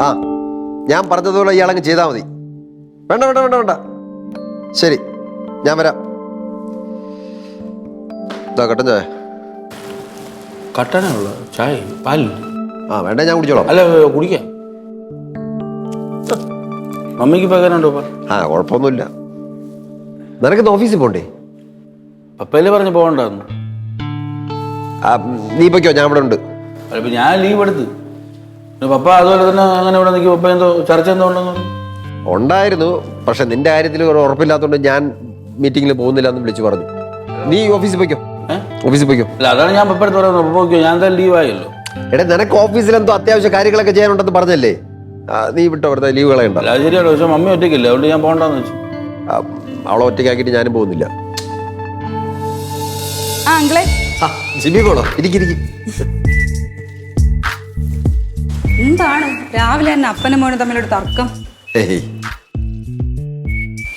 ആ ഞാൻ പറഞ്ഞതുപോലെ ഇയാളങ്ങ് ചെയ്താൽ മതി. വേണ്ട വേണ്ട വേണ്ട വേണ്ട. ശരി ഞാൻ വരാം. ഇതാ കട്ടൻ ചായ. കട്ടനുള്ള ചായ ആ വേണ്ട ഞാൻ കുടിച്ചോളാം. അല്ല കുടിക്കാം. മമ്മിക്ക് പകരണ്ടോ ആ കുഴപ്പമൊന്നുമില്ല. നിനക്കിന്ന് ഓഫീസിൽ പോണ്ടേ? പപ്പയിൽ പറഞ്ഞു പോകണ്ടായിരുന്നു. ആ, നീ പൊയ്ക്കോ ഞാൻ ഇവിടെ ഉണ്ട്. അല്ല ഞാൻ ലീവ് എടുത്ത്. പപ്പ അതുപോലെ തന്നെ അങ്ങനെ ഇവിടെ നിൽക്കും പപ്പ എന്തോ ചർച്ച എന്തോ ഉണ്ടെന്ന് ഉണ്ടായിരുന്നു. പക്ഷെ നിന്റെ കാര്യത്തിൽ ഒരു ഉറപ്പില്ലാത്തതുകൊണ്ട് ഞാൻ മീറ്റിംഗിൽ പോകുന്നില്ല എന്ന് വിളിച്ചു പറഞ്ഞു. നീ ഓഫീസിൽ പോയിക്കോ. ഓഫീസിൽ പോയിക്കോ. അല്ല അതാണ് ഞാൻ പപ്പ എടുത്ത് പറയുന്നത്. പപ്പ പോയിക്കോ? ഞാൻ എന്തായാലും ലീവ് ആയല്ലോ. എടാ നിനക്ക് ഓഫീസിൽ എന്തോ അത്യാവശ്യ കാര്യങ്ങളൊക്കെ ചെയ്യാനുണ്ടെന്ന് പറഞ്ഞല്ലേ? നീ വിട്ടോ വെറുതെ ലീവ് കളയണ്ട അല്ല അത് ശരിയാണ് പക്ഷെ മമ്മി ഒറ്റയ്ക്കില്ല? അതുകൊണ്ട് ഞാൻ പോകണ്ടെന്ന് വെച്ചു. അവളെ ഒറ്റയ്ക്കാക്കിയിട്ട് ഞാനും പോകുന്നില്ല. ആ അങ്കിളെ. ആ, ജിമ്മി പോണോ? ഇരിക്കിരിക്കും എന്താണ്? രാവിലെ തന്നെ അപ്പനും മോനും തമ്മിലൊരു തർക്കം. ഏയ്.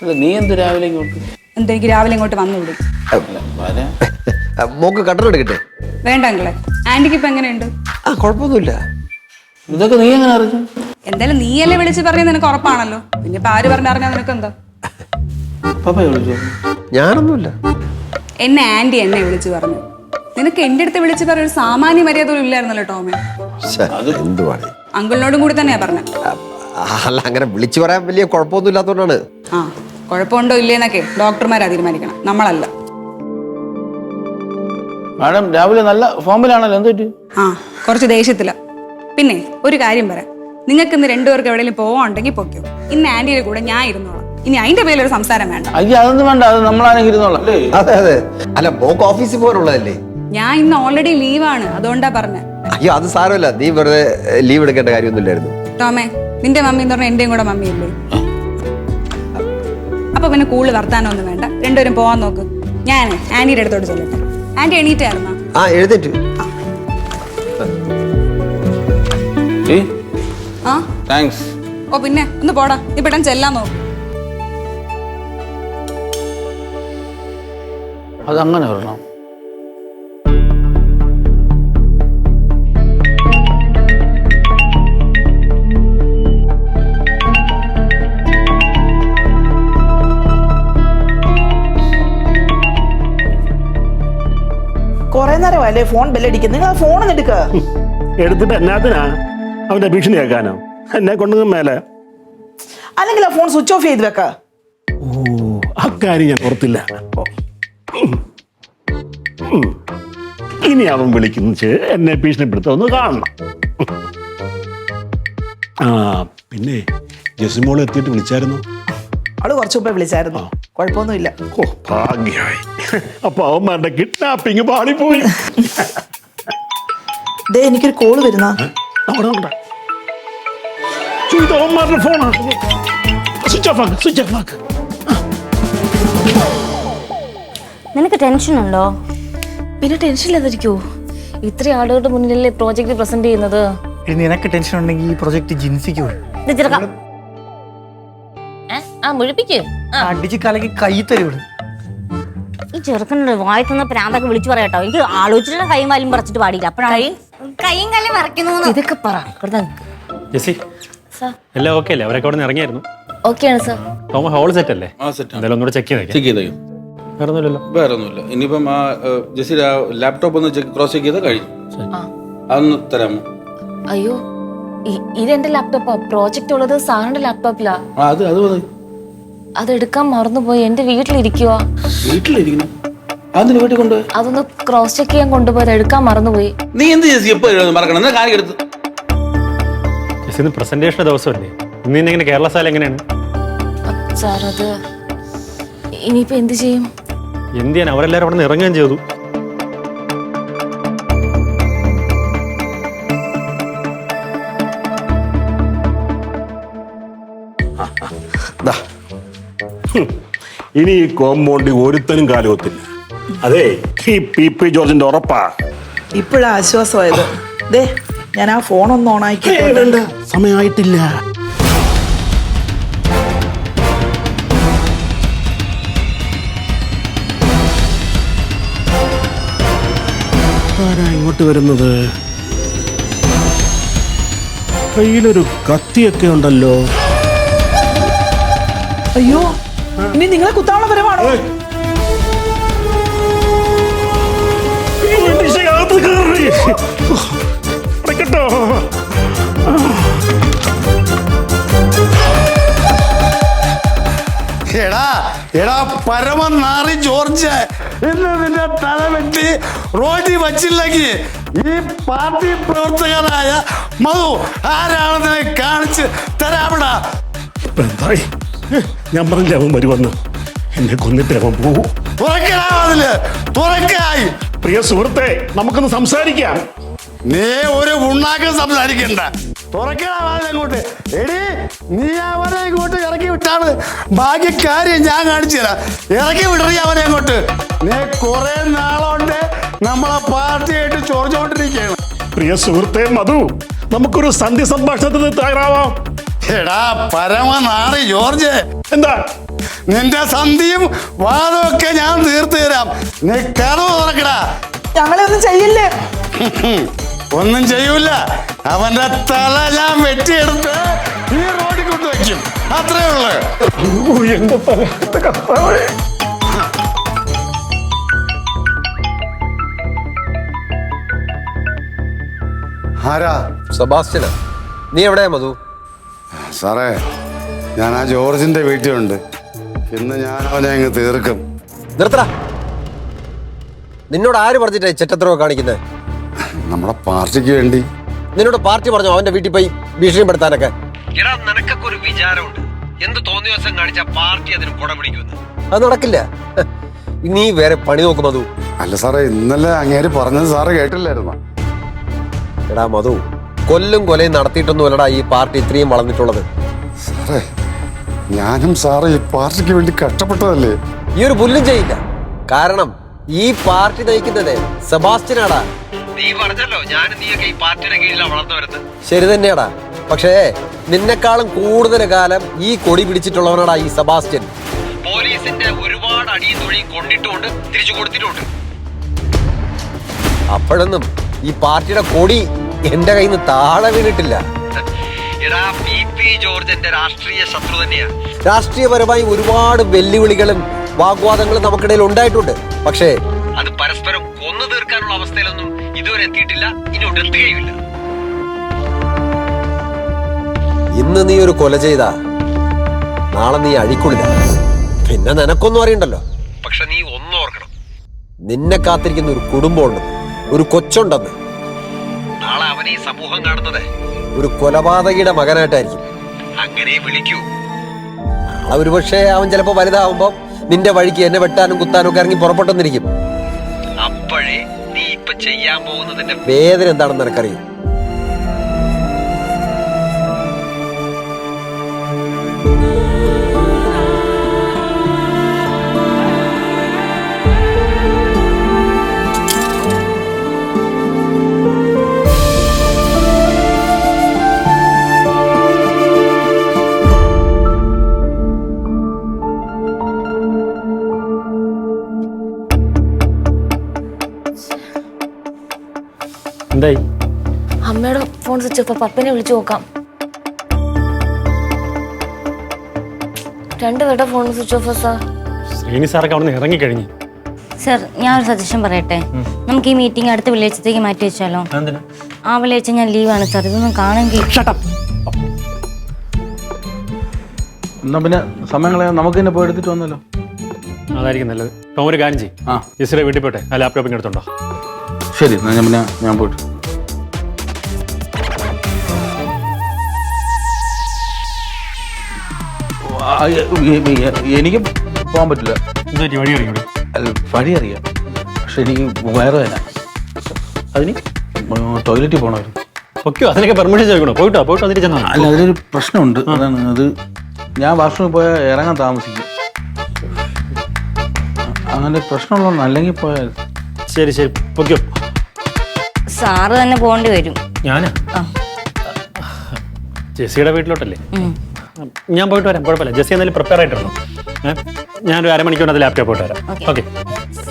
അല്ല നീ എന്ത് രാവിലെ ഇങ്ങോട്ട്? എന്തെനിക്ക് രാവിലെ ഇങ്ങോട്ട് വന്നു വിടും അല്ല വരാം ആ, മോക്ക് കട്ടറെടുക്കട്ടെ വേണ്ട അങ്കിളെ ആന്റിക്ക് ഇപ്പൊ എങ്ങനെയുണ്ട്? ആ കുഴപ്പമൊന്നുമില്ല. ഇതൊക്കെ നീ എങ്ങനെ അറിഞ്ഞു? എന്തായാലും നീയല്ലേ വിളിച്ച് പറഞ്ഞത് നിനക്ക് ഉറപ്പാണല്ലോ. പിന്നെ ഇപ്പൊ ആര് പറഞ്ഞറിഞ്ഞാൽ നിനക്ക് എന്താ വിളിച്ചോ? ഞാനൊന്നുമില്ല. എന്നെ ആന്റി എന്നെ വിളിച്ചു പറഞ്ഞു. നിനക്ക് എന്റെ അടുത്ത് വിളിച്ച് പറഞ്ഞ ഒരു സാമാന്യ മര്യാദ പോലും ഇല്ലായിരുന്നല്ലോ ടോമെ. എന്തുവാണ് അങ്കിളിനോടും കൂടി തന്നെയാ പറഞ്ഞത്. ആ, അല്ല അങ്ങനെ വിളിച്ചു പറയാൻ വലിയ കുഴപ്പമൊന്നും ഇല്ലാത്തതുകൊണ്ടാണ്. ആ കുഴപ്പമുണ്ടോ ഇല്ലേന്നൊക്കെ ഡോക്ടർമാരാ തീരുമാനിക്കണം. നമ്മളല്ല. മാഡം രാവിലെ നല്ല ഫോമിലാണല്ലോ എന്ത് പറ്റി? ആ കുറച്ച് ദേഷ്യത്തില. പിന്നെ ഒരു കാര്യം പറയാം. നിങ്ങൾക്ക് ഇന്ന് രണ്ടുപേർക്ക് എവിടെയെങ്കിലും പോവാണ്ടെങ്കിൽ പൊക്കോ ഇന്ന് ആന്റിയുടെ കൂടെ ഞാൻ ഇരുന്നോളാം. ഇനി അതിന്റെ പേരിൽ ഒരു സംസാരം വേണ്ട. അയ്യോ അതൊന്നും വേണ്ട അത് നമ്മളാണെങ്കിൽ ഇരുന്നോളാം. അല്ലേ അതെ അതെ. അല്ല ഓഫീസിൽ പോകാനുള്ളതല്ലേ? ഞാൻ ഇന്ന് ഓൾറെഡി ലീവാണ് അതുകൊണ്ടാ പറഞ്ഞത്. അയ്യോ അത് സാരമല്ല. നീ വെറുതെ ലീവ് എടുക്കേണ്ട കാര്യമൊന്നുമില്ലായിരുന്നു. ടോമേ നിന്റെ മമ്മി എന്ന് പറഞ്ഞാൽ എന്റെയും കൂടെ മമ്മിയല്ലേ? അപ്പൊ പിന്നെ കൂടുതൽ വർത്താനമൊന്നും വേണ്ട. രണ്ടുപേരും പോവാൻ നോക്ക്. ഞാൻ ആന്റിയുടെ അടുത്തോട്ട് ചെല്ലട്ടെ. ആന്റി എണീറ്റായിരുന്നോ? ആ എഴുന്നേറ്റ്. ആ? താങ്ക്സ് ഓ പിന്നെ ഒന്ന് പോടാ. നീ പെട്ടെന്ന് ചെല്ലാൻ നോക്ക്. അതങ്ങനെ വരണം. നേരമല്ലേ ഫോൺ ബെല്ലടിക്കുന്നത് നിങ്ങൾ ആ ഫോൺ ഒന്ന് എടുക്ക. എടുത്തിട്ട് എന്നാത്തിനാ? അവന്റെ ഭീഷണി കേൾക്കാനോ? എന്നെ കൊണ്ടു മേലെ. അല്ലെങ്കിൽ ആ ഫോൺ സ്വിച്ച് ഓഫ് ചെയ്ത് വെക്ക. ഓ അക്കാര്യം ഞാൻ ഓർത്തില്ല. ഇനി അവൻ വിളിക്കുന്ന എന്നെ ഭീഷണിപ്പെടുത്തൊന്ന് കാണണം. ആ പിന്നെ ജസിമോൾ എത്തിയിട്ട് വിളിച്ചായിരുന്നു? അവൾ കുറച്ചു മുമ്പേ വിളിച്ചായിരുന്നു. കുഴപ്പമൊന്നുമില്ല. ഓ ഭാഗ്യമായി. അപ്പൊ അവന്മാരുടെ കിഡ്നാപ്പിങ് പാളിപ്പോയി. ദേ എനിക്കൊരു കോൾ വരുന്ന. അവന്മാരുടെ ഫോണാ. സ്വിച്ച് ഓഫ് ആക്ക് സ്വിച്ച് ഓഫ് ആക്ക്. നിനക്ക് ടെൻഷൻ ഉണ്ടോ? പിന്നെ ടെൻഷൻ ഇല്ലാതിരിക്കോ. ഇത്ര ആളുകളുടെ മുന്നിലല്ലേ പ്രോജക്റ്റ് പ്രസന്റ് ചെയ്യുന്നത്? ഇനി നിനക്ക് ടെൻഷൻ ഉണ്ടെങ്കിൽ ഈ പ്രൊജക്ട് ജിൻസിക്ക് ആ മുഴിപ്പിക്ക്. ആ, അടിച്ച് കലക്കി കൈ ഈ ചെറുക്കനോട് വായി തന്ന പ്രാന്തൊക്കെ വിളിച്ചു പറയാട്ടോ എനിക്ക് ആലോചിച്ചിട്ട് കൈയും കാലും പറിച്ചിട്ട് പാടിയില്ല. അപ്പോഴാണ് കൈയും കാലും ഇതൊക്കെ പറ. ജെസ്സി എല്ലാം ഓക്കെ അല്ലേ? അവരൊക്കെ അവിടെ നിന്ന് ഇറങ്ങിയായിരുന്നു. ഓക്കെയാണ് സാർ ടോമ ഹോൾ സെറ്റ് അല്ലേ? ആ സെറ്റ് എന്തായാലും ഒന്നുകൂടെ ചെക്ക് ചെയ്തേക്കാം. ചെക്ക് ചെയ്തേക്കും. വേറെ ഒന്നുമില്ലല്ലോ വേറെ ഒന്നുമില്ല ഇനിയിപ്പം ആ ലാപ്ടോപ്പ് ഒന്ന് ചെക്ക് ക്രോസ് ചെക്ക് ചെയ്താൽ കഴിഞ്ഞു. അതൊന്ന് തരാമോ അയ്യോ ഇ- ഇത് എന്റെ ലാപ്ടോപ്പാ പ്രോജക്റ്റ് ഉള്ളത് സാറിന്റെ ലാപ്ടോപ്പിലാ ആ അത് അത് മതി. അത് എടുക്കാൻ മറന്നുപോയി. എന്റെ വീട്ടിലിരിക്കുക വീട്ടിലിരിക്കണം അതിന് വീട്ടിൽ കൊണ്ടുപോയി? അതൊന്ന് ക്രോസ് ചെക്ക് ചെയ്യാൻ കൊണ്ടുപോയത് എടുക്കാൻ മറന്നുപോയി. നീ എന്ത് ചെയ്തു എപ്പോ മറക്കണം? എന്നാ കാര്യം എടുത്ത്. ജെസ്സി ഇന്ന് പ്രസന്റേഷന്റെ ദിവസമല്ലേ? ഇന്ന് തന്നെ ഇങ്ങനെ കേരള സ്ഥലം എങ്ങനെയാണ്? സാർ അത് ഇനിയിപ്പോ എന്ത് ചെയ്യും? എന്ത് ചെയ്യാൻ അവരെല്ലാരും അവിടെ നിന്ന് ഇറങ്ങുകയും ചെയ്തു. ഇനി ഈ കോമ്പൗണ്ടി ഒരുത്തനും കാലുകൊത്തില്ല അതെ ഈ പി പി ജോർജിന്റെ ഉറപ്പാ. ഇപ്പോഴാ ആശ്വാസമായത്. ദേ ഞാൻ ആ ഫോൺ ഒന്ന് ഓണാക്കി ആക്കി സമയമായിട്ടില്ല. ആരാ ഇങ്ങോട്ട് വരുന്നത്? കയ്യിലൊരു കത്തിയൊക്കെ ഉണ്ടല്ലോ. അയ്യോ ഇനി നിങ്ങളെ കുത്താനുള്ള കയറി. അടയ്ക്കട്ടോ എടാ എടാ പരമനാറി ജോർജ് ഇന്ന് നിന്റെ തല വെട്ടി റോഡി വച്ചില്ലെങ്കിൽ ഈ പാർട്ടി പ്രവർത്തകനായ മധു ആരാണെന്ന് കാണിച്ച് തരാമടാ. എന്തായി? ഞാൻ പറഞ്ഞില്ല അവൻ വരുമെന്ന്? എന്നെ കൊന്നിട്ട് അവൻ പോകും തുറക്കായി. പ്രിയ സുഹൃത്തെ നമുക്കൊന്ന് സംസാരിക്കാം. നീ ഒരു ഉണ്ണാക്കം സംസാരിക്കണ്ട. തുറക്കടാ അങ്ങോട്ട്. എടി നീ അവനെ ഇങ്ങോട്ട് ഇറക്കി വിട്ടാണ്. ബാക്കി കാര്യം ഞാൻ കാണിച്ചു തരാം. ഇറക്കി വിടറി അവനെ അങ്ങോട്ട്. നീ കുറെ നാളുകൊണ്ട് നമ്മളെ പാർട്ടിയായിട്ട് ചൊറിഞ്ഞോണ്ടിരിക്കുകയാണ് പ്രിയ സുഹൃത്തെ മധു നമുക്കൊരു സന്ധി സംഭാഷണത്തിന് തയ്യാറാവാം. എടാ പരമനാറി ജോർജ്. എന്താ? നിന്റെ സന്ധിയും വാദമൊക്കെ ഞാൻ തീർത്തു തരാം. നീ കഥ തുറക്കടാ. ഞങ്ങളൊന്നും ചെയ്യില്ലേ? ഒന്നും ചെയ്യൂല. അവന്റെ തല ഞാൻ വെട്ടിയെടുത്ത് ഈ റോഡിൽ കൊണ്ടുവയ്ക്കും അത്രേ ഉള്ളു. ആരാ? സെബാസ്റ്റ്യനാ. നീ എവിടെയാ മധു? സാറേ ഞാൻ ആ ജോർജിന്റെ വീട്ടിലുണ്ട്. ഇന്ന് ഞാൻ അവനെ അങ്ങ് തീർക്കും. നിർത്തടാ. നിന്നോട് ആര് പറഞ്ഞിട്ടേ ഈ ചെറ്റത്രമൊക്കെ കാണിക്കുന്നത് നമ്മുടെ പാർട്ടിക്ക് വേണ്ടി. നിന്നോട് പാർട്ടി പറഞ്ഞു അവന്റെ വീട്ടിൽ പോയി ഭീഷണിപ്പെടുത്താനൊക്കെ. എടാ നിനക്കൊക്കെ ഒരു വിചാരമുണ്ട്. എന്ത് തോന്നിയ ദിവസം കാണിച്ച പാർട്ടി അതിന് പിടിക്കുമെന്ന്? അത് നടക്കില്ല. നീ വേറെ പണി നോക്കും മധു. അല്ല സാറേ ഇന്നലെ അങ്ങേര് പറഞ്ഞത് സാറ് കേട്ടില്ലായിരുന്നു? എടാ മധു കൊല്ലും കൊലയും നടത്തിയിട്ടൊന്നുമല്ലടാ ഈ പാർട്ടി ഇത്രയും വളർന്നിട്ടുള്ളത്. സാറേ ഞാനും സാറേ ഈ പാർട്ടിക്ക് വേണ്ടി കഷ്ടപ്പെട്ടതല്ലേ? ഈ ഒരു പുല്ലും ചെയ്യില്ല. കാരണം ഈ പാർട്ടി നയിക്കുന്നത് സെബാസ്റ്റ്യനാടാ. നീ പറഞ്ഞല്ലോ ഞാനും നീയൊക്കെ ഈ പാർട്ടിയുടെ കീഴിലാണ് വളർന്നു വരുന്നത്. ശരി തന്നെയാടാ. പക്ഷേ നിന്നെക്കാളും കൂടുതൽ കാലം ഈ കൊടി പിടിച്ചിട്ടുള്ളവനാടാ ഈ സെബാസ്റ്റ്യൻ. പോലീസിന്റെ ഒരുപാട് അടിയും തൊഴിയും കൊണ്ടിട്ടുമുണ്ട് തിരിച്ചു കൊടുത്തിട്ടുണ്ട് അപ്പോഴൊന്നും ഈ പാർട്ടിയുടെ കൊടി എന്റെ കയ്യിൽ നിന്ന് താഴെ വീണിട്ടില്ല രാഷ്ട്രീയപരമായി ഒരുപാട് വെല്ലുവിളികളും വാഗ്വാദങ്ങളും നമുക്കിടയിൽ ഉണ്ടായിട്ടുണ്ട്. പക്ഷേ അത് പരസ്പരം കൊന്നു തീർക്കാനുള്ള അവസ്ഥയിലൊന്നും ഇതുവരെ എത്തിയിട്ടില്ല. ഇനി എത്തുകയുമില്ല. ഇന്ന് നീ ഒരു കൊല ചെയ്ത. നാളെ നീ അഴിക്കുള്ളില്ല പിന്നെ നിനക്കൊന്നും അറിയണ്ടല്ലോ. പക്ഷെ നീ ഒന്നും ഓർക്കണം. നിന്നെ കാത്തിരിക്കുന്ന ഒരു കുടുംബമുണ്ട്. ഒരു കൊച്ചുണ്ടെന്ന്. ഈ സമൂഹം കാണുന്നത്? ഒരു കൊലപാതകിയുടെ മകനായിട്ടായിരിക്കും. അങ്ങനെ വിളിക്കൂ. ഒരു പക്ഷേ അവൻ ചിലപ്പോ വലുതാവുമ്പോ നിന്റെ വഴിക്ക് എന്നെ വെട്ടാനും കുത്താനും ഒക്കെ ഇറങ്ങി പുറപ്പെട്ടെന്നിരിക്കും. അപ്പോഴേ നീ ഇപ്പൊ ചെയ്യാൻ പോകുന്നതിന്റെ വേദന എന്താണെന്ന് നിനക്കറിയും? എന്തായി? അമ്മയുടെ ഫോൺ സ്വിച്ച് ഓഫ് പപ്പനെ വിളിച്ചു നോക്കാം. രണ്ടുപേരുടെ phone switch off sir Srini സാറൊക്കെ അവിടെ നിന്ന് ഇറങ്ങിക്കഴിഞ്ഞു സർ ഞാൻ ഒരു സജഷൻ പറയട്ടെ? നമുക്ക് ഈ മീറ്റിംഗ് അടുത്ത വെള്ളിയാഴ്ചത്തേക്ക് മാറ്റി വെച്ചാലോ? ആ വെള്ളിയാഴ്ച ഞാൻ ലീവാണ് സാർ ഇതൊന്നും കാണെങ്കിൽ എന്നാ പിന്നെ സമയങ്ങളെ നമുക്ക് തന്നെ പോയി എടുത്തിട്ട് വന്നല്ലോ. അതായിരിക്കും നല്ലത്. ടോം ഒരു കാര്യം ചെയ്യും. ആ. ജസ്റ്റിലെ വീട്ടിൽ പോട്ടെ. ആ ലാപ്ടോപ്പ് ഇങ്ങനെ എടുത്തുണ്ടോ ശരി എന്നാ ഞാൻ പിന്നെ ഞാൻ പോയിട്ട് എനിക്ക് പോകാൻ പറ്റില്ല. വഴി അല്ല, വഴി അറിയാം. പക്ഷെ എനിക്ക് വേറെ തന്നെ. അതിന് ടോയ്ലറ്റിൽ പോകണമായിരുന്നു ഓക്കെ അതിനൊക്കെ പെർമിഷൻ ചോദിക്കണോ? പോയിട്ടോ? പോയിട്ടോ അതിന് ചെന്നാൽ അല്ല അതിലൊരു പ്രശ്നമുണ്ട്. അതാണ് അത്. ഞാൻ വാഷ്റൂമിൽ പോയാൽ ഇറങ്ങാൻ താമസിക്കും. അങ്ങനെ പ്രശ്നമുള്ളതാണ് അല്ലെങ്കിൽ പോയാൽ. ശരി ശരി. ഓക്കെ സാറ് തന്നെ പോകേണ്ടി വരും. ഞാനാ? ജെസിയുടെ വീട്ടിലോട്ടല്ലേ. ഞാൻ പോയിട്ട് വരാം കുഴപ്പമില്ല. ജസ്റ്റ് എന്നാലും പ്രിപ്പയർ ആയിട്ടിരുന്നു. ഞാനൊരു അരമണിക്കൂറിനകത്ത് ലാപ്ടോപ്പ് പോയിട്ട് വരാം. ഓക്കെ.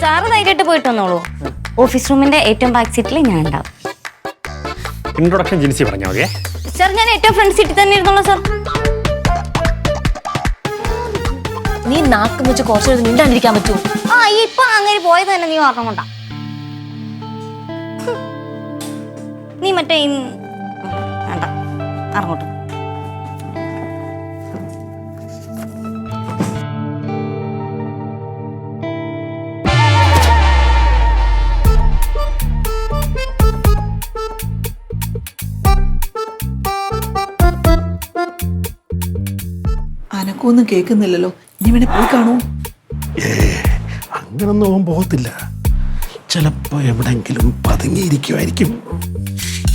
സാറ് ധൈര്യമായിട്ട് പോയിട്ട് വന്നോളൂ. ഓഫീസ് റൂമിന്റെ ഏറ്റവും ബാക്ക് സീറ്റിൽ ഞാൻ ഉണ്ടാവും. ഇൻട്രൊഡക്ഷൻ ജിൻസി പറഞ്ഞാൽ മതിയേ സാർ ഞാൻ ഏറ്റവും ഫ്രണ്ട് സീറ്റിൽ തന്നെ ഇരുന്നോളൂ സാർ. നീ നാക്ക് വെച്ച് കുറച്ച് നീണ്ടാണ്ടിരിക്കാൻ പറ്റൂ ആ ഇപ്പൊ അങ്ങനെ പോയത് തന്നെ നീ ഓർമ്മ കൊണ്ടാ. നീ മറ്റേ ഇൻ- വേണ്ട അങ്ങോട്ട്. അനക്കൊന്നും കേൾക്കുന്നില്ലല്ലോ. ഇനി വേണേ പോയി കാണൂ. അങ്ങനൊന്നും അവൻ പോകത്തില്ല. ചിലപ്പോ എവിടെങ്കിലും പതുങ്ങിയിരിക്കുമായിരിക്കും.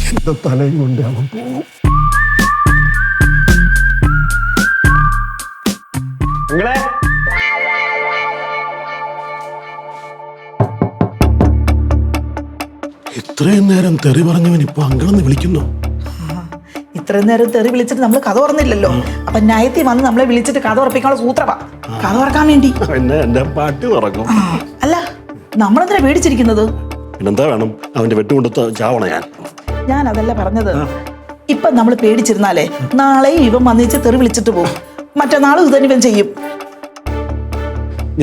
എന്റെ തലയും കൊണ്ട് അവൻ പോകും. ഇത്രയും നേരം തെറി പറഞ്ഞവൻ ഇപ്പൊ അങ്കിളെന്ന് വിളിക്കുന്നു. ഇത്രയും നേരം തെറി വിളിച്ചിട്ട് നമ്മൾ കഥ തുറന്നില്ലല്ലോ അപ്പൊ നയത്തി വന്ന് നമ്മളെ വിളിച്ചിട്ട് കഥ ഉറപ്പിക്കാനുള്ള സൂത്രവാ. കഥ ഉറക്കാൻ വേണ്ടി. പിന്നെ എന്റെ പാട്ട് തുറക്കും അല്ല നമ്മളെന്തിനാ പേടിച്ചിരിക്കുന്നത്? പിന്നെന്താ വേണം? അവന്റെ വെട്ടുകൊണ്ടത്ത് ചാവണ ഞാൻ. ഞാൻ അതല്ല പറഞ്ഞത്. ഇപ്പൊ നമ്മൾ പേടിച്ചിരുന്നാലേ നാളെ ഇവൻ വന്നിച്ച് തെറി വിളിച്ചിട്ട് പോകും മറ്റന്നാളും ഇത് തന്നെ ഇവൻ ചെയ്യും.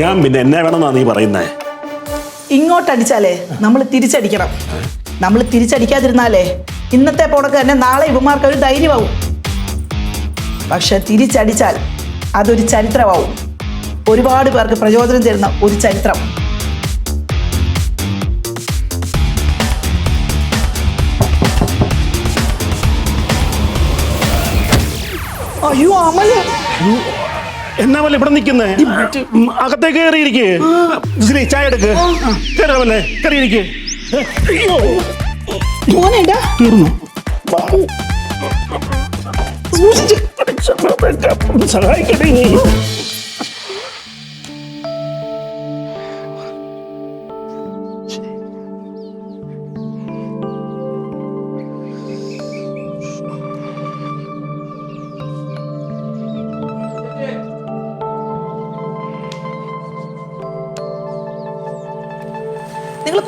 ഞാൻ പിന്നെ എന്നെ വേണമെന്നാ നീ പറയുന്നേ? ഇങ്ങോട്ടടിച്ചാലേ നമ്മൾ തിരിച്ചടിക്കണം. നമ്മൾ തിരിച്ചടിക്കാതിരുന്നാലേ ഇന്നത്തെ പോണക്ക് തന്നെ നാളെ ഇവന്മാർക്ക് ഒരു ധൈര്യമാവും. പക്ഷെ തിരിച്ചടിച്ചാൽ അതൊരു ചരിത്രമാവും. ഒരുപാട് പേർക്ക് പ്രചോദനം തരുന്ന ഒരു ചരിത്രം. അയ്യോ അമൽ. എന്നാ വല്ല ഇവിടെ നിൽക്കുന്നേ? അകത്തേക്ക് കയറിയിരിക്കേ. ശ്രീ ചായ എടുക്ക്. കയറാമല്ലേ കയറിയിരിക്കേ അയ്യോ. മോനേടാ തീർന്നു. സഹായിക്കട്ടെ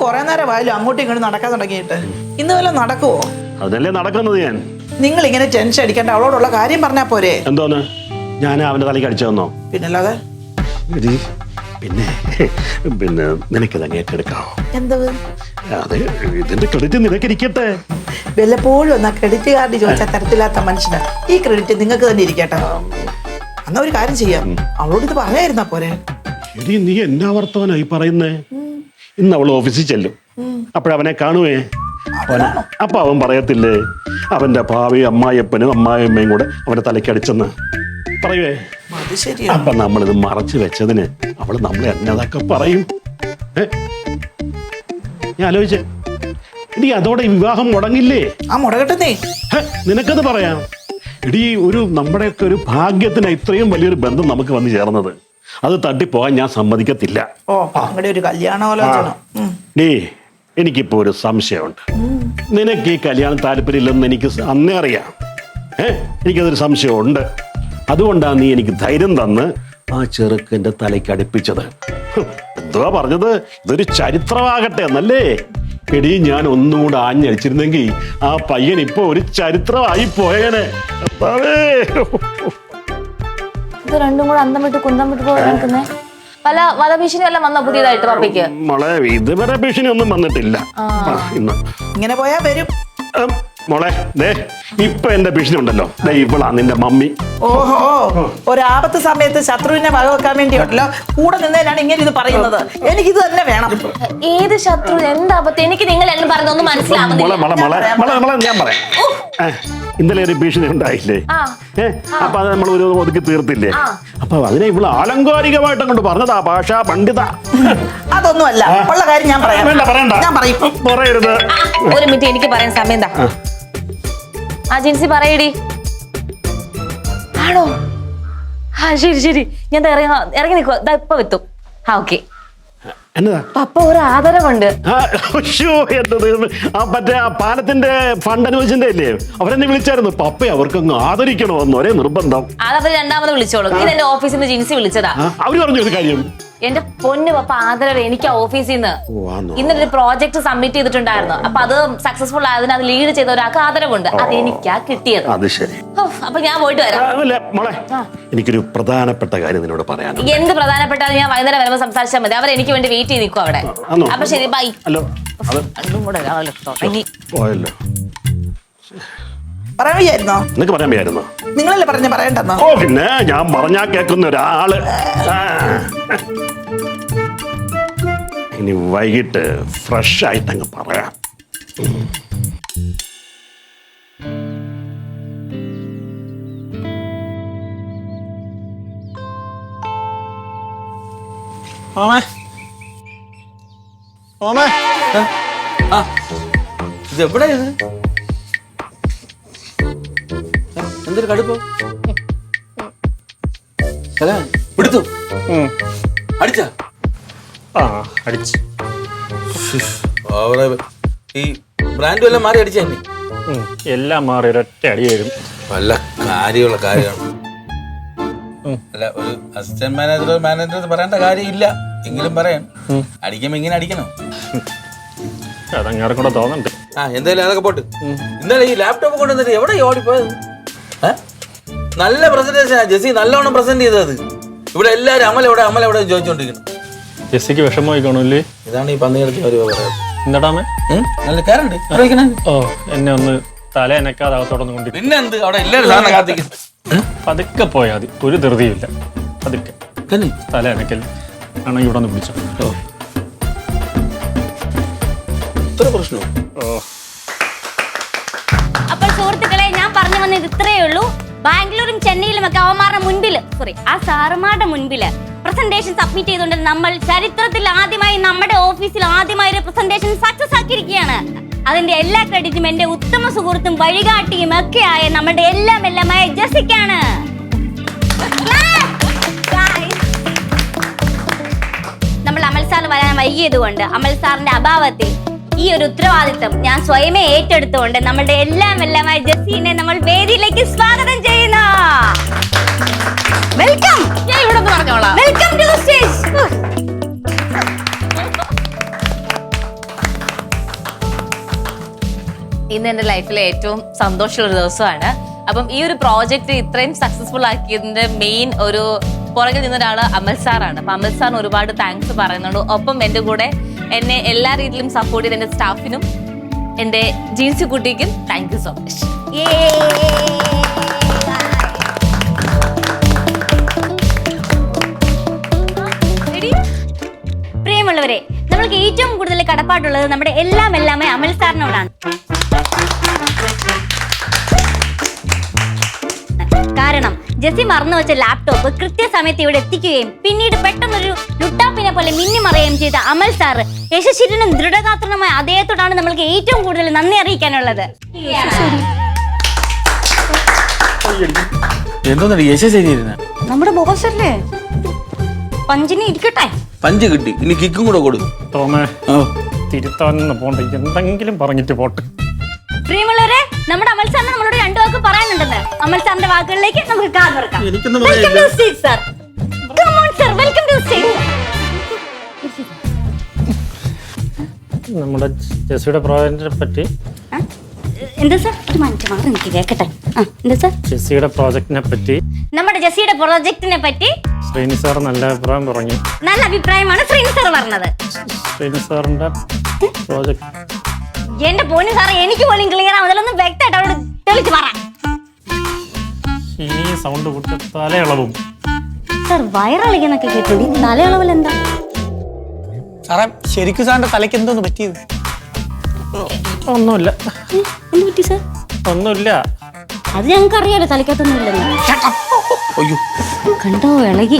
കുറെ നേരം ആയാലും അങ്ങോട്ടും ഇങ്ങോട്ടും നടക്കാൻ തുടങ്ങിയിട്ട്. ഇന്ന് വല്ല നടക്കുവോ? അതല്ലേ നടക്കുന്നത് ഞാൻ. നിങ്ങൾ ഇങ്ങനെ ടെൻഷൻ അടിക്കേണ്ട. അവളോടുള്ള കാര്യം പറഞ്ഞാ പോരെ. എന്തോന്ന്? ഞാൻ അവന്റെ തലയ്ക്ക് അടിച്ചു തന്നോ? പിന്നല്ലാതെ? എടി, പിന്നെ പിന്നെ നിനക്കിത് അങ്ങ് ഏറ്റെടുക്കാവോ എന്തത് അതെ ഇതിന്റെ ക്രെഡിറ്റ് നിനക്കിരിക്കട്ടെ. വല്ലപ്പോഴും എന്നാ ക്രെഡിറ്റ് കാർഡ് ചോദിച്ചാൽ തരത്തില്ലാത്ത മനുഷ്യന്. ഈ ക്രെഡിറ്റ് നിങ്ങൾക്ക് തന്നെ ഇരിക്കട്ടെ. എന്നാ ഒരു കാര്യം ചെയ്യാം. അവളോട് ഇത് പറയായിരുന്നാ പോരെ? എടി നീ എന്നാ വർത്തമാനായി പറയുന്നേ? ഇന്ന് അവൾ ഓഫീസിൽ ചെല്ലും. അപ്പോഴവനെ കാണുവേ? അവന് അപ്പൊ അവൻ പറയത്തില്ലേ? അവന്റെ ഭാവി അമ്മായിയപ്പനും അമ്മായിയമ്മയും കൂടെ അവന്റെ തലയ്ക്കടിച്ചെന്ന് പറയുവേ അത് ശരിയാ. അപ്പൊ നമ്മളിത് മറച്ചു വെച്ചതിന് അവൾ നമ്മൾ എന്നതൊക്കെ പറയും. ഏ? ഞാൻ ആലോചിച്ചേ. ഇനി അതോടെ ഈ വിവാഹം മുടങ്ങില്ലേ? ആ മുടകട്ടെന്നേ ഹെ, നിനക്കത് പറയാം. ഇടി ഒരു നമ്മുടെയൊക്കെ ഒരു ഭാഗ്യത്തിന് ഇത്രയും വലിയൊരു ബന്ധം നമുക്ക് വന്നു ചേർന്നത്. അത് തട്ടിപ്പോകാൻ ഞാൻ സമ്മതിക്കത്തില്ല. ഓ ഒരു കല്യാണാലോചന. ഉം. ഡേ എനിക്കിപ്പോ ഒരു സംശയമുണ്ട്. നിനക്ക് ഈ കല്യാണം താല്പര്യമില്ലെന്ന് എനിക്ക് അന്നേ അറിയാം. ഏ എനിക്കതൊരു സംശയമുണ്ട്. അതുകൊണ്ടാണ് നീ എനിക്ക് ധൈര്യം തന്ന് ആ ചെറുക്കന്റെ തലയ്ക്ക് അടുപ്പിച്ചത്. എന്തുവാ പറഞ്ഞത്? ഇതൊരു ചരിത്രമാകട്ടെ എന്നല്ലേ? എടി ഞാൻ ഒന്നും കൂടെ ആഞ്ഞടിച്ചിരുന്നെങ്കിൽ ആ പയ്യൻ ഇപ്പൊ ഒരു ചരിത്രമായി പോയേനെ. ഇത് രണ്ടും കൂടെ അന്തം വിട്ട് കുന്തം വിട്ട് പോയി നിൽക്കുന്നേ? പല വധഭീഷണി എല്ലാം വന്ന പുതിയതായിട്ട് പപ്പയ്ക്ക്? മോളെ ഇതുവരെ ഭീഷണി ഒന്നും വന്നിട്ടില്ല. ആ, ഇന്ന്. ഇങ്ങനെ പോയാ വരും. ഉം, മോളെ ദേ ഇപ്പൊ എന്റെ ഭീഷണി ഉണ്ടല്ലോ. ദേ ഇവളാ നിന്റെ മമ്മി. ഓഹോ ഒരാപത്ത് സമയത്ത് ശത്രുവിനെ വകവെക്കാൻ വേണ്ടിയുണ്ടല്ലോ. കൂടെ നിന്നതിനാണ് ഇങ്ങനെ ഇത് പറയുന്നത്. എനിക്ക് ഇത് തന്നെ വേണം. ഏത് ശത്രു? എന്താ പത്ത് എനിക്ക് നിങ്ങൾ എല്ലാം പറഞ്ഞൊന്നും മോളെ മനസ്സിലാവുന്നില്ല. മോളെ മോളെ മോളെ മോളെ ഞാൻ പറയാം. ഏ, ഇന്നലെ ഒരു ഭീഷണി ഉണ്ടായില്ലേ? അപ്പൊ അത് നമ്മൾ ഒരു ഒതുക്കി തീർത്തില്ലേ? അപ്പൊ അതിനെ ഇവിടെ ആലങ്കാരികമായിട്ട് അങ്ങോട്ട് പറഞ്ഞതാ ഭാഷാ പണ്ഡിത. അതൊന്നുമല്ല. ഉള്ള കാര്യം ഞാൻ പറയാം. വേണ്ട പറയണ്ട. ഞാൻ പറയും. പറയരുത്. ഒരു മിനിറ്റ് എനിക്ക് പറയാൻ സമയം എന്താ? ആ. ജിൻസി പറയടി. ആണോ? ആ ശരി ശരി. ഞാൻ ഇറങ്ങി ഇറങ്ങി നിൽക്കുക ഇപ്പൊ എത്തും. ആ ഓക്കെ. എന്നതാ? പപ്പ ഒരു ആദരവുണ്ട്. ആ, ശ്ശോ, എന്റെ ദൈവമേ. ആ മറ്റേ ആ പാലത്തിന്റെ ഫണ്ട് അനുവദിച്ചിന്റെ അവരെന്നെ വിളിച്ചായിരുന്നു. പപ്പ അവർക്കങ്ങ് ആദരിക്കണമെന്ന്. ഒരേ നിർബന്ധം. അതവർ രണ്ടാമത് വിളിച്ചോളൂ. ഇത് എന്റെ ഓഫീസിൽ നിന്ന് ജിൻസി വിളിച്ചതാ. ആ, അവർ പറഞ്ഞു ഒരു കാര്യം. എന്റെ പൊന്നു പപ്പ ആദരവ് എനിക്ക് ഓഫീസിൽ നിന്ന്. ഇന്നലെ ഒരു ഇന്നൊരു പ്രോജക്ട് സബ്മിറ്റ് ചെയ്തിട്ടുണ്ടായിരുന്നു. അപ്പൊ അത് സക്സസ്ഫുൾ ആയതിന് അത് ലീഡ് ചെയ്ത ഒരാൾക്ക് ആദരവുണ്ട്. അത് എനിക്കാ കിട്ടിയത്. അത് ശരി. അപ്പൊ ഞാൻ പോയിട്ട് വരാം. മോളെ എനിക്കൊരു പ്രധാനപ്പെട്ട കാര്യം നിന്നോട് പറയാനുണ്ട്. എന്ത് പ്രധാനപ്പെട്ട ഞാൻ വൈകുന്നേരം വരുമ്പോ സംസാരിച്ചാൽ മതി. അവർ എനിക്ക് വേണ്ടി വെയിറ്റ് ചെയ്ത് നിൽക്കും അവിടെ? അപ്പൊ ശരി ബൈ ഹലോ അത് രണ്ടും കൂടെ തുടങ്ങി. പോയല്ലോ. പറയാൻ വയ്യായിരുന്നോ? നിനക്ക് പറയാൻ വയ്യായിരുന്നോ? നിങ്ങളല്ലേ പറഞ്ഞ പറയണ്ടെന്നോ? ഓ പിന്നെ ഞാൻ പറഞ്ഞാ കേൾക്കുന്ന ഒരാൾ. ആ. ഇനി വൈകിട്ട് ഫ്രഷ് ആയിട്ട് അങ്ങ് പറയാം. ഓമേ ഓമേ ആ ഇത് എവിടെ ഇത്? എന്തൊരു കടുപ്പ്? എടുത്തു അടിച്ച? ആ അടിച്ച്. ഈ ബ്രാൻഡ് എല്ലാം മാറി അടിച്ച എല്ലാം മാറി ഒരൊറ്റ അടിയായിരുന്നു നല്ല കാര്യമുള്ള കാര്യമാണ്. അല്ല ഒരു അസിസ്റ്റന്റ് മാനേജർ മാനേജർ പറയേണ്ട കാര്യമില്ല. എങ്കിലും പറയാം. അടിക്കുമ്പോ ഇങ്ങനെ അടിക്കണം? അതങ്ങനെ കൂടെ തോന്നുന്നുണ്ട് ആ എന്തായാലും അതൊക്കെ പോട്ട്. ഇന്നലെ ഈ ലാപ്ടോപ്പ് കൊണ്ടുവന്നിട്ട് എവിടെ ഓടിപ്പോയത്? നല്ല പ്രസന്റേഷൻ ജെസ്സി? നല്ലോണം പ്രസന്റ് ചെയ്തത്. ഇവിടെ എല്ലാരും അമല എവിടെ അമല എവിടെ ചോദിച്ചോണ്ടിരിക്കുന്നു? ജെസ്സിക്ക് വിഷമമായി കാണൂല്ലേ ഇതാണ് ഈ പന്നി ഒരു എന്താടാമേ നല്ല കയറുണ്ട് ഓ എന്നെ ഒന്ന് തല എനക്കാതെ അകത്തോടൊന്ന് കൊണ്ടിട്ട് പിന്നെ എന്ത് അവിടെ എല്ലാരും സാധനം കാത്തിക്കുന്നു. പതുക്കെ പോയാൽ മതി. ഒരു ധൃതിയില്ല പതുക്കെ. തല എനക്കൽ ആണെങ്കിൽ ഇവിടെ ഒന്ന് പിടിച്ചോ. ഇത്ര പ്രശ്നമോ? ഓ. ഇത്രയേ ഉള്ളൂ ബാംഗ്ലൂരും ചെന്നൈയിലും ഒക്കെ അവന്മാരുടെ മുൻപിൽ സോറി ആ സാറുമാരുടെ മുൻപിൽ പ്രസന്റേഷൻ സബ്മിറ്റ് ചെയ്തുകൊണ്ട് നമ്മൾ ചരിത്രത്തിൽ ആദ്യമായി നമ്മുടെ ഓഫീസിൽ ആദ്യമായി ഒരു പ്രസന്റേഷൻ സക്സസ് ആക്കിയിരിക്കുകയാണ്. അതിന്റെ എല്ലാ ക്രെഡിറ്റും എന്റെ ഉത്തമ സുഹൃത്തും വഴികാട്ടിയും ഒക്കെ ആയ നമ്മുടെ എല്ലാം എല്ലാമായ ജസിക്കാണ് നമ്മൾ അമൽ സാർ വരാൻ വൈകിയത് കൊണ്ട് അമൽ സാറിന്റെ അഭാവത്തിൽ ഈ ഒരു ഉത്തരവാദിത്വം ഞാൻ സ്വയമേ ഏറ്റെടുത്തുകൊണ്ട് നമ്മളുടെ എല്ലാം എല്ലാമായ ജസീനെ നമ്മൾ വേദിയിലേക്ക് സ്വാഗതം ചെയ്യുന്നു. വെൽക്കം ഞാൻ ഇവിടെ പറഞ്ഞോളാം. വെൽക്കം ടു സ്റ്റേജ് ഇന്ന് എന്റെ ലൈഫിലെ ഏറ്റവും സന്തോഷമുള്ള ഒരു ദിവസമാണ്. അപ്പം ഈ ഒരു പ്രോജക്റ്റ് ഇത്രയും സക്സസ്ഫുൾ ആക്കിയതിന്റെ മെയിൻ ഒരു പുറകിൽ നിന്ന ഒരാൾ അമൽ സാറാണ്. അപ്പൊ അമൽ സാറിന് ഒരുപാട് താങ്ക്സ് പറയുന്നുണ്ട്. ഒപ്പം എന്റെ കൂടെ എന്നെ എല്ലാ രീതിയിലും സപ്പോർട്ട് ചെയ്ത എന്റെ സ്റ്റാഫിനും എന്റെ ജീൻസ് കുട്ടിക്കും താങ്ക് യു സോ മച്ച് പ്രിയമുള്ളവരെ നമ്മൾക്ക് ഏറ്റവും കൂടുതൽ കടപ്പാടുള്ളത് നമ്മുടെ എല്ലാം എല്ലാം അമൽ സാറിനോടാണ്. കാരണം ജെസ്സി മറന്നു വെച്ച ലാപ്ടോപ്പ് കൃത്യസമയത്ത് ഇവിടെ എത്തിക്കുകയും പിന്നീട് പെട്ടെന്നൊരു ലുട്ടാപ്പിനെ പോലെ മിന്നി മറയുകയും ചെയ്ത അമൽ സാറ് യശശിരനും ദൃഢഗാത്രനുമായ അദ്ദേഹത്തോടാണ് നമ്മൾക്ക് ഏറ്റവും കൂടുതൽ നന്ദി അറിയിക്കാനുള്ളത്. എന്തോന്നടി യശശരിയിരുന്ന നമ്മുടെ ബോസ് അല്ലേ പഞ്ചിനി ഇരിക്കട്ടെ. പഞ്ച് കിട്ടി. ഇനി കിക്കും കൂടെ കൊടുക്കും. തോമേ ഓ പോണ്ട? എന്തെങ്കിലും പറഞ്ഞിട്ട് പോട്ടെ. പ്രിയമുള്ളവരെ നമ്മുടെ അമൽ സാറിന് നമ്മളോട് രണ്ടു വാക്ക് പറയാനുണ്ടെന്ന്. അമൽ സാറിന്റെ വാക്കുകളിലേക്ക് നമുക്ക് കാതോർക്കാം. നമ്മുടെ ജെസ്സിയുടെ പ്രോജക്റ്റിനെ പറ്റി എന്താ സർ? ഒരു മിനിറ്റ് മാറി എനിക്ക് കേക്കട്ടെ. ആ എന്താ സർ? ജെസ്സിയുടെ പ്രോജക്റ്റിനെ പറ്റി നമ്മുടെ ജെസ്സിയുടെ പ്രോജക്റ്റിനെ പറ്റി ശ്രീനി സാർ നല്ല അഭിപ്രായം പറഞ്ഞു. നല്ല അഭിപ്രായമാണ് ശ്രീനി സർ പറഞ്ഞത്. ശ്രീനി സാറിന്റെ പ്രോജക്റ്റ്. എന്റെ പോലും സാറേ എനിക്ക് പോലും ക്ലിയർ ആവുന്നതിലൊന്നും വ്യക്തമായിട്ട് അവരോട് തെളിച്ച് പറ. ഈ സൗണ്ട് കൂട്ടി തലയളവും. സർ വയറിളകിയെന്നൊക്കെ കേട്ടോടി? തലയളവിൽ എന്താ സാറേ ശരിക്കും സാറിന്റെ തലയ്ക്ക് എന്തോന്ന് പറ്റിയത്? ഒന്നുമില്ല. എന്ത് പറ്റി സർ? ഒന്നുമില്ല. അത് ഞങ്ങൾക്ക് അറിയാലോ തലയ്ക്കകത്തൊന്നും ഇല്ലെന്ന്. അയ്യോ. കണ്ടോ ഇളകി.